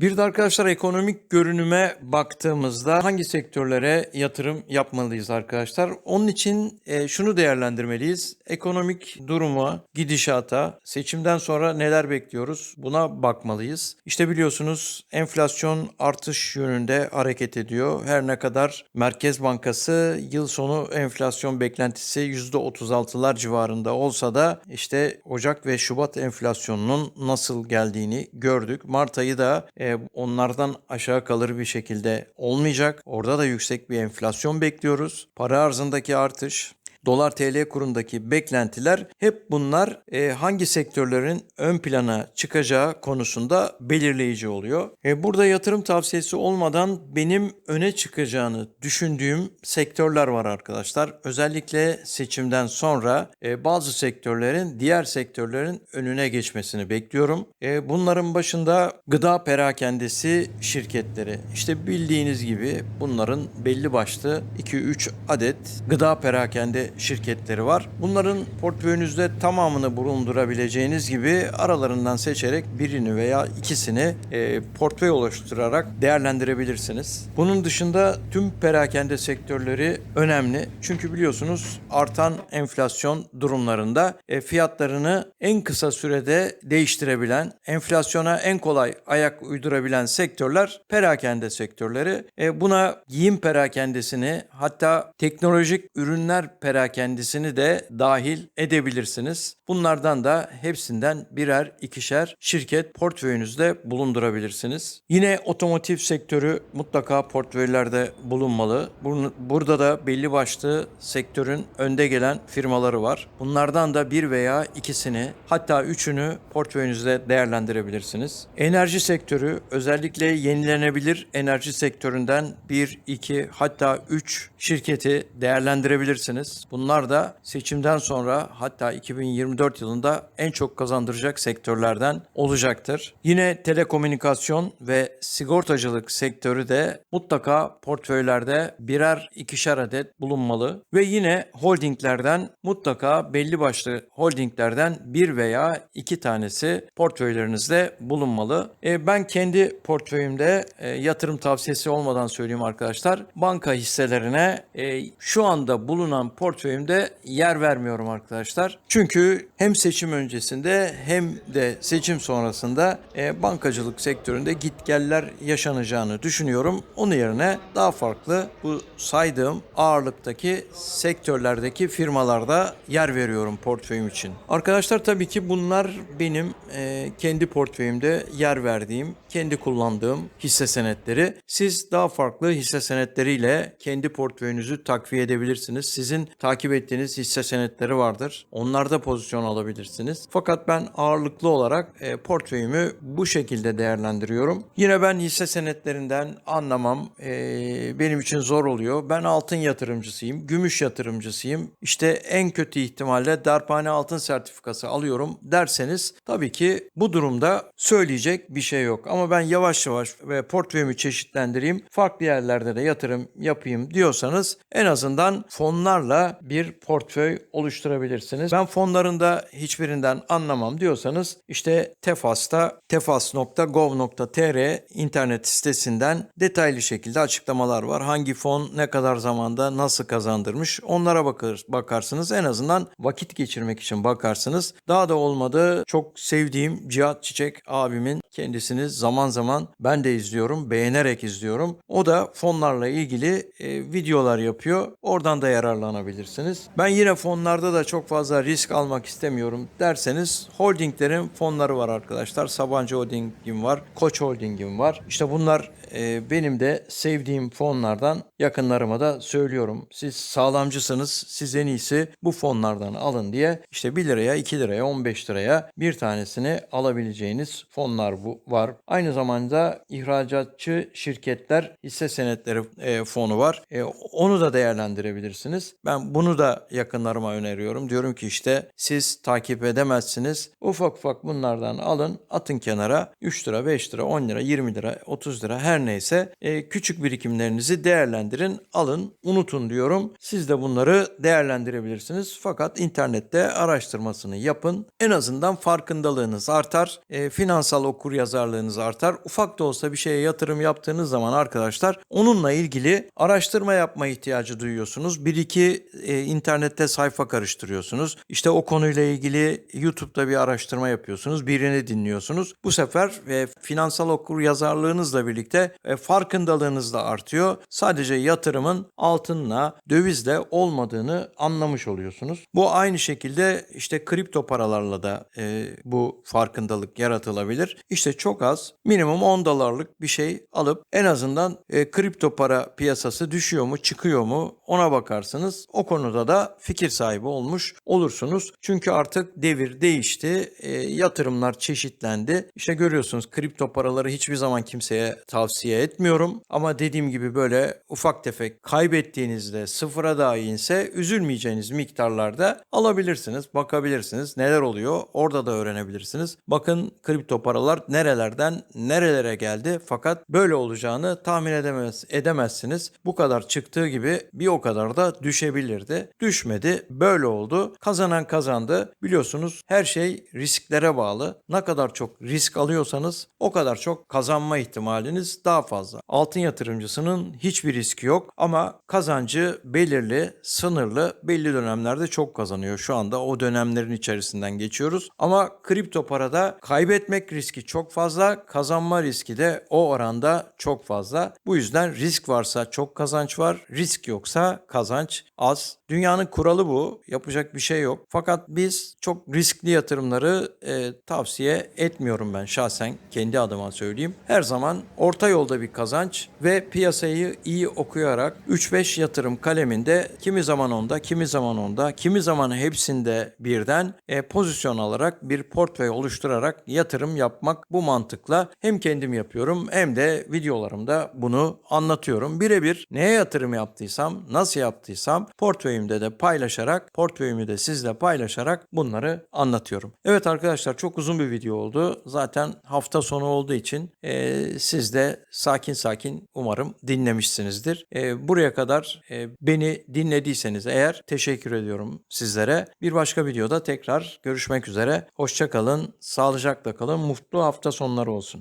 Bir de arkadaşlar ekonomik görünüme baktığımızda hangi sektörlere yatırım yapmalıyız arkadaşlar? Onun için e, şunu değerlendirmeliyiz. Ekonomik duruma, gidişata, seçimden sonra neler bekliyoruz? Buna bakmalıyız. İşte biliyorsunuz enflasyon artış yönünde hareket ediyor. Her ne kadar Merkez Bankası yıl sonu enflasyon beklentisi %36'lar civarında olsa da işte Ocak ve Şubat enflasyonunun nasıl geldiğini gördük. Mart ayı da e, onlardan aşağı kalır bir şekilde olmayacak. Orada da yüksek bir enflasyon bekliyoruz. Para arzındaki artış, Dolar TL kurundaki beklentiler hep bunlar e, hangi sektörlerin ön plana çıkacağı konusunda belirleyici oluyor. E, burada yatırım tavsiyesi olmadan benim öne çıkacağını düşündüğüm sektörler var arkadaşlar. Özellikle seçimden sonra e, bazı sektörlerin diğer sektörlerin önüne geçmesini bekliyorum. E, bunların başında gıda perakendesi şirketleri. İşte bildiğiniz gibi bunların belli başlı 2-3 adet gıda perakende şirketleri var. Bunların portföyünüzde tamamını bulundurabileceğiniz gibi aralarından seçerek birini veya ikisini e, portföy oluşturarak değerlendirebilirsiniz. Bunun dışında tüm perakende sektörleri önemli. Çünkü biliyorsunuz artan enflasyon durumlarında e, fiyatlarını en kısa sürede değiştirebilen, enflasyona en kolay ayak uydurabilen sektörler perakende sektörleri. E, buna giyim perakendesini hatta teknolojik ürünler perakendesini de dahil edebilirsiniz. Bunlardan da hepsinden birer ikişer şirket portföyünüzde bulundurabilirsiniz. Yine otomotiv sektörü mutlaka portföylerde bulunmalı. Bur- Burada da belli başlı sektörün önde gelen firmaları var. Bunlardan da bir veya ikisini hatta üçünü portföyünüzde değerlendirebilirsiniz. Enerji sektörü özellikle yenilenebilir enerji sektöründen 1, 2 hatta 3 şirketi değerlendirebilirsiniz. Bunlar da seçimden sonra hatta 2024 yılında en çok kazandıracak sektörlerden olacaktır. Yine telekomünikasyon ve sigortacılık sektörü de mutlaka portföylerde birer ikişer adet bulunmalı ve yine holdinglerden mutlaka belli başlı holdinglerden bir veya iki tanesi portföylerinizde bulunmalı. E, ben kendi portföyümde e, yatırım tavsiyesi olmadan söyleyeyim arkadaşlar. Banka hisselerine e, şu anda bulunan portföyümde yer vermiyorum arkadaşlar. Çünkü hem seçim öncesinde hem de seçim sonrasında e, bankacılık sektöründe gitgeller yaşanacağını düşünüyorum. Onun yerine daha farklı bu saydığım ağırlıktaki sektörlerdeki firmalarda yer veriyorum portföyüm için. Arkadaşlar tabii ki bunlar benim e, kendi portföyümde yer verdiğim, kendi kullandığım hisse senetleri. Siz daha farklı hisse senetleriyle kendi portföyünüzü takviye edebilirsiniz. Sizin takip ettiğiniz hisse senetleri vardır. Onlarda pozisyon alabilirsiniz. Fakat ben ağırlıklı olarak e, portföyümü bu şekilde değerlendiriyorum. Yine ben hisse senetlerinden anlamam. E, benim için zor oluyor. Ben altın yatırımcısıyım, gümüş yatırımcısıyım. İşte en kötü ihtimalle darphane altın sertifikası alıyorum derseniz tabii ki bu durumda söyleyecek bir şey yok. Ama ben yavaş yavaş ve portföyümü çeşitlendireyim, farklı yerlerde de yatırım yapayım diyorsanız en azından fonlarla bir portföy oluşturabilirsiniz. Ben fonlarında hiçbirinden anlamam diyorsanız işte Tefas'ta tefas.gov.tr internet sitesinden detaylı şekilde açıklamalar var. Hangi fon ne kadar zamanda nasıl kazandırmış onlara bakar, bakarsınız. En azından vakit geçirmek için bakarsınız. Daha da olmadı çok sevdiğim Cihat Çiçek abimin kendisini zaman zaman ben de izliyorum, beğenerek izliyorum. O da fonlarla ilgili e, videolar yapıyor. Oradan da yararlanabilirsiniz. Ben yine fonlarda da çok fazla risk almak istemiyorum derseniz holdinglerin fonları var arkadaşlar. Sabancı Holding'im var, Koç Holding'im var. İşte bunlar e, benim de sevdiğim fonlardan yakınlarıma da söylüyorum. Siz sağlamcısınız, siz en iyisi bu fonlardan alın diye işte 1 liraya, 2 liraya, 15 liraya bir tanesini alabileceğiniz fonlar bu var. Aynı zamanda ihracatçı şirketler hisse senetleri e, fonu var. E, onu da değerlendirebilirsiniz. Ben bunu da yakınlarıma öneriyorum. Diyorum ki işte siz takip edemezsiniz. Ufak ufak bunlardan alın, atın kenara. 3 lira, 5 lira, 10 lira, 20 lira, 30 lira her neyse e, küçük birikimlerinizi değerlendirin, alın, unutun diyorum. Siz de bunları değerlendirebilirsiniz. Fakat internette araştırmasını yapın. En azından farkındalığınız artar. E, finansal okur yazarlığınız artar artar. Ufak da olsa bir şeye yatırım yaptığınız zaman arkadaşlar onunla ilgili araştırma yapma ihtiyacı duyuyorsunuz. Bir iki e, internette sayfa karıştırıyorsunuz. İşte o konuyla ilgili YouTube'da bir araştırma yapıyorsunuz. Birini dinliyorsunuz. Bu sefer e, finansal okur yazarlığınızla birlikte e, farkındalığınız da artıyor. Sadece yatırımın altınla, dövizle olmadığını anlamış oluyorsunuz. Bu aynı şekilde işte kripto paralarla da e, bu farkındalık yaratılabilir. İşte çok az minimum 10 dolarlık bir şey alıp en azından e, kripto para piyasası düşüyor mu çıkıyor mu ona bakarsınız. O konuda da fikir sahibi olmuş olursunuz. Çünkü artık devir değişti. E, yatırımlar çeşitlendi. İşte görüyorsunuz kripto paraları hiçbir zaman kimseye tavsiye etmiyorum. Ama dediğim gibi böyle ufak tefek kaybettiğinizde sıfıra dahi inse üzülmeyeceğiniz miktarlarda alabilirsiniz. Bakabilirsiniz. Neler oluyor? Orada da öğrenebilirsiniz. Bakın kripto paralar nerelerden nerelere geldi. Fakat böyle olacağını tahmin edemez, edemezsiniz. Bu kadar çıktığı gibi bir o kadar da düşebilirdi. Düşmedi. Böyle oldu. Kazanan kazandı. Biliyorsunuz her şey risklere bağlı. Ne kadar çok risk alıyorsanız o kadar çok kazanma ihtimaliniz daha fazla. Altın yatırımcısının hiçbir riski yok ama kazancı belirli, sınırlı, belli dönemlerde çok kazanıyor. Şu anda o dönemlerin içerisinden geçiyoruz. Ama kripto parada kaybetmek riski çok fazla, kazanma riski de o oranda çok fazla. Bu yüzden risk varsa çok kazanç var, risk yoksa kazanç az. Dünyanın kuralı bu. Yapacak bir şey yok. Fakat biz çok riskli yatırımları e, tavsiye etmiyorum ben şahsen kendi adıma söyleyeyim. Her zaman orta yolda bir kazanç ve piyasayı iyi okuyarak 3-5 yatırım kaleminde kimi zaman onda, kimi zaman onda, kimi zaman hepsinde birden e, pozisyon alarak bir portföy oluşturarak yatırım yapmak bu mantıkla hem kendim yapıyorum hem de videolarımda bunu anlatıyorum. Birebir neye yatırım yaptıysam, nasıl yaptıysam portföyümde de paylaşarak, portföyümü de sizle paylaşarak bunları anlatıyorum. Evet arkadaşlar çok uzun bir video oldu. Zaten hafta sonu olduğu için e, siz de sakin sakin umarım dinlemişsinizdir. E, buraya kadar e, beni dinlediyseniz eğer teşekkür ediyorum sizlere. Bir başka videoda tekrar görüşmek üzere. Hoşça kalın, sağlıcakla kalın, mutlu hafta sonları olsun.